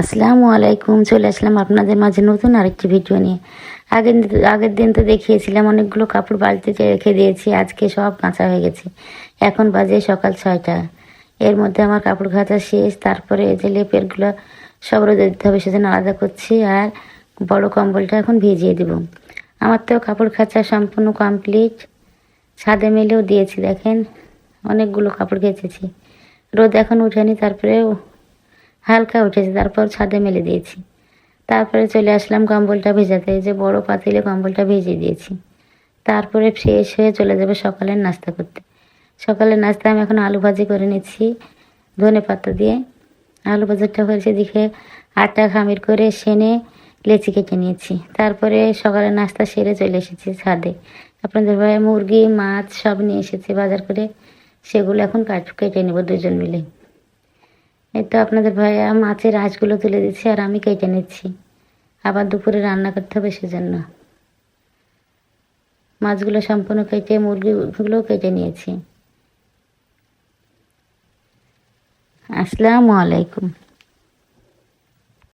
আসসালামু আলাইকুম, চলে আসলাম আপনাদের মাঝে নতুন আরেকটি ভিডিও নিয়ে। আগের আগের দিন তো দেখিয়েছিলাম, অনেকগুলো কাপড় বালতিতে রেখে দিয়েছি, আজকে সব কাঁচা হয়ে গেছে। এখন বাজে সকাল ছয়টা। এর মধ্যে আমার কাপড় কাচা শেষ, তারপরে যে লেপেরগুলো সব রোদে দিতে হবে সেজন্য আলাদা করছি, আর বড় কম্বলটা এখন ভিজিয়ে দেব। আমার তো কাপড় কাচা সম্পূর্ণ কমপ্লিট ছাদে মেলেও দিয়েছি, দেখেন, অনেকগুলো কাপড় কেচেছি রোদ এখন উঠেনি তারপরে হালকা উঠেছে, তারপর ছাদে মেলে দিয়েছি। তারপরে চলে আসলাম কম্বলটা ভেজাতে যে বড় পাতিলে কম্বলটা ভেজে দিয়েছি। তারপরে ফ্রেশ হয়ে চলে যাবে সকালের নাস্তা করতে। সকালের নাস্তা আমি এখন আলু ভাজি করে নিচ্ছি, ধনে পাতা দিয়ে। আলু ভাজাটা হয়েছে দিকে আটা, খামির করে সেনে লেচি কেটে নিয়েছি। তারপরে সকালের নাস্তা সেরে চলে এসেছি ছাদে। আপনাদের ভাই মুরগি, মাছ সব নিয়ে এসেছি বাজার করে। সেগুলো এখন কাট, কেটে নেব দুজন মিলে। এই তো আপনাদের ভাইয়া মাছের আঁশগুলো তুলে দিচ্ছে আর আমি কেটে নিচ্ছি। আবার দুপুরে রান্না করতে হবে সেজন্য। মাছগুলো সম্পূর্ণ কেটে মুরগিগুলো কেটে নিয়েছি। আসসালামু আলাইকুম।